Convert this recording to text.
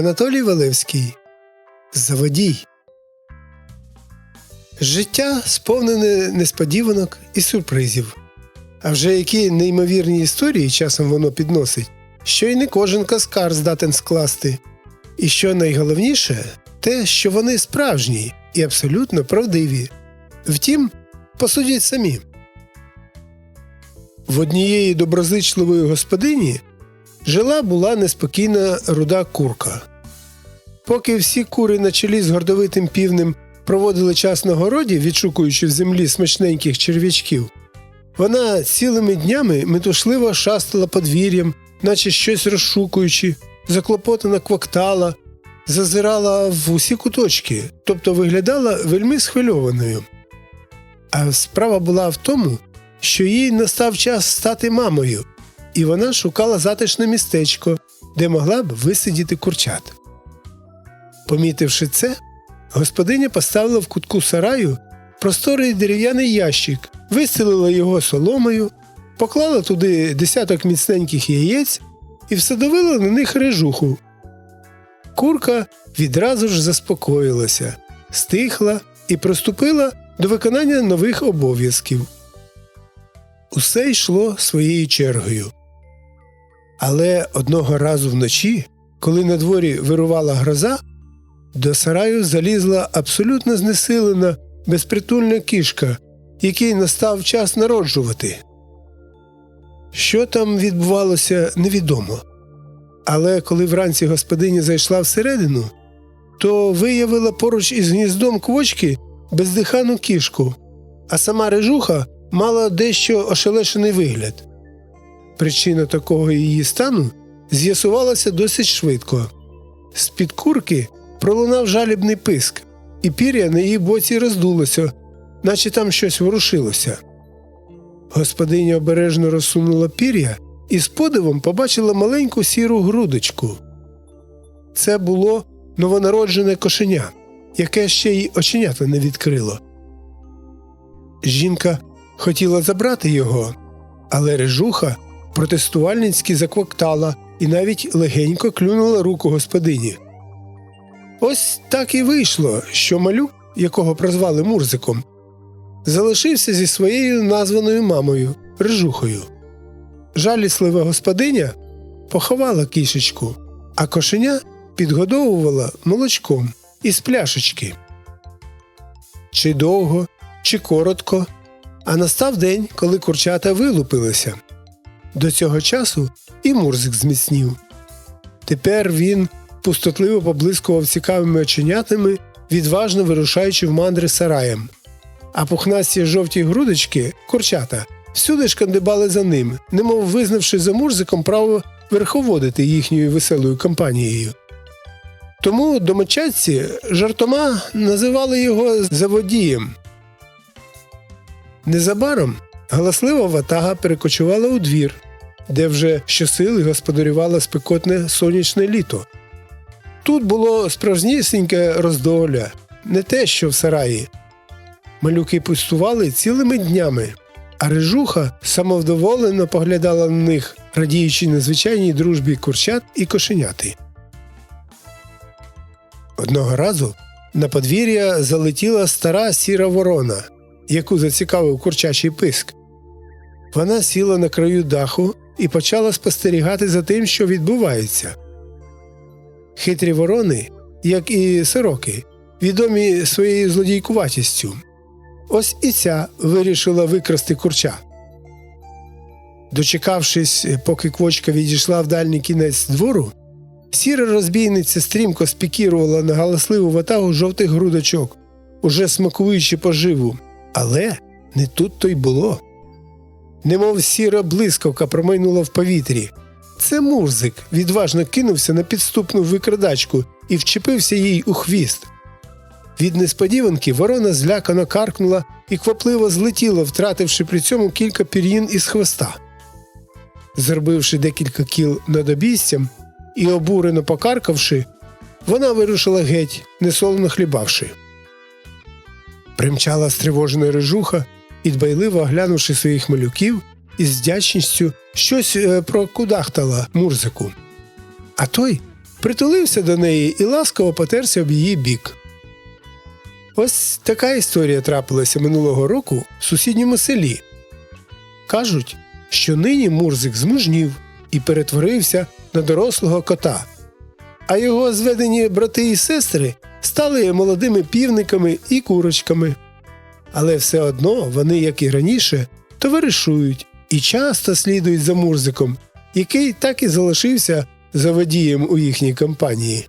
Анатолій Валевський Заводій. Життя сповнене несподіванок і сюрпризів. А вже які неймовірні історії часом воно підносить, що й не кожен каскар здатен скласти. І що найголовніше, те, що вони справжні і абсолютно правдиві. Втім, посудіть самі. В однієї доброзичливої господині жила була неспокійна руда курка. Поки всі кури на чолі з гордовитим півнем проводили час на городі, відшукуючи в землі смачненьких черв'ячків, вона цілими днями метушливо шастала подвір'ям, наче щось розшукуючи, заклопотана квактала, зазирала в усі куточки, тобто виглядала вельми схвильованою. А справа була в тому, що їй настав час стати мамою, і вона шукала затишне містечко, де могла б висидіти курчат. Помітивши це, господиня поставила в кутку сараю просторий дерев'яний ящик, вистелила його соломою, поклала туди десяток міцненьких яєць і всадовила на них режуху. Курка відразу ж заспокоїлася, стихла і приступила до виконання нових обов'язків. Усе йшло своєю чергою. Але одного разу вночі, коли на дворі вирувала гроза, до сараю залізла абсолютно знесилена, безпритульна кішка, який настав час народжувати. Що там відбувалося, невідомо. Але коли вранці господиня зайшла всередину, то виявила поруч із гніздом квочки бездихану кішку, а сама режуха мала дещо ошелешений вигляд. Причина такого її стану з'ясувалася досить швидко. З під курки пролунав жалібний писк, і пір'я на її боці роздулося, наче там щось ворушилося. Господиня обережно розсунула пір'я і з подивом побачила маленьку сіру грудочку. Це було новонароджене кошеня, яке ще й оченята не відкрило. Жінка хотіла забрати його, але режуха протестувальницьки заквоктала і навіть легенько клюнула руку господині. Ось так і вийшло, що малюк, якого прозвали Мурзиком, залишився зі своєю названою мамою режухою. Жаліслива господиня поховала кішечку, а кошеня підгодовувала молочком із пляшечки. Чи довго, чи коротко, а настав день, коли курчата вилупилися. До цього часу і Мурзик зміцнів. Тепер він пустотливо поблискував цікавими оченятами, відважно вирушаючи в мандри сараєм. А пухнасті жовті грудочки, курчата, всюди шкандибали за ним, немов визнавши за Мурзиком право верховодити їхньою веселою компанією. Тому домочадці жартома називали його заводієм. Незабаром галаслива ватага перекочувала у двір, де вже щосили господарювало спекотне сонячне літо. Тут було справжнісіньке роздоля, не те, що в сараї. Малюки пустували цілими днями, а режуха самовдоволено поглядала на них, радіючи незвичайній дружбі курчат і кошеняти. Одного разу на подвір'я залетіла стара сіра ворона, яку зацікавив курчачий писк. Вона сіла на краю даху і почала спостерігати за тим, що відбувається. Хитрі ворони, як і сороки, відомі своєю злодійкуватістю. Ось і ця вирішила викрасти курча. Дочекавшись, поки квочка відійшла в дальній кінець двору, сіра розбійниця стрімко спікірувала на галасливу ватагу жовтих грудочок, уже смакуючи поживу. Але не тут то й було. Немов сіра блискавка промайнула в повітрі. Це Мурзик відважно кинувся на підступну викрадачку і вчепився їй у хвіст. Від несподіванки ворона злякано каркнула і квапливо злетіла, втративши при цьому кілька пір'їн із хвоста. Зробивши декілька кіл над обійстям і обурено покаркавши, вона вирушила геть, несолоно хлібавши. Примчала стривожена режуха і, дбайливо оглянувши своїх малюків, із вдячністю щось е, прокудахтала Мурзику. А той притулився до неї і ласково потерся об її бік. Ось така історія трапилася минулого року в сусідньому селі. Кажуть, що нині Мурзик змужнів і перетворився на дорослого кота, а його зведені брати і сестри стали молодими півниками і курочками. Але все одно вони, як і раніше, товаришують і часто слідують за Мурзиком, який так і залишився заводієм у їхній компанії.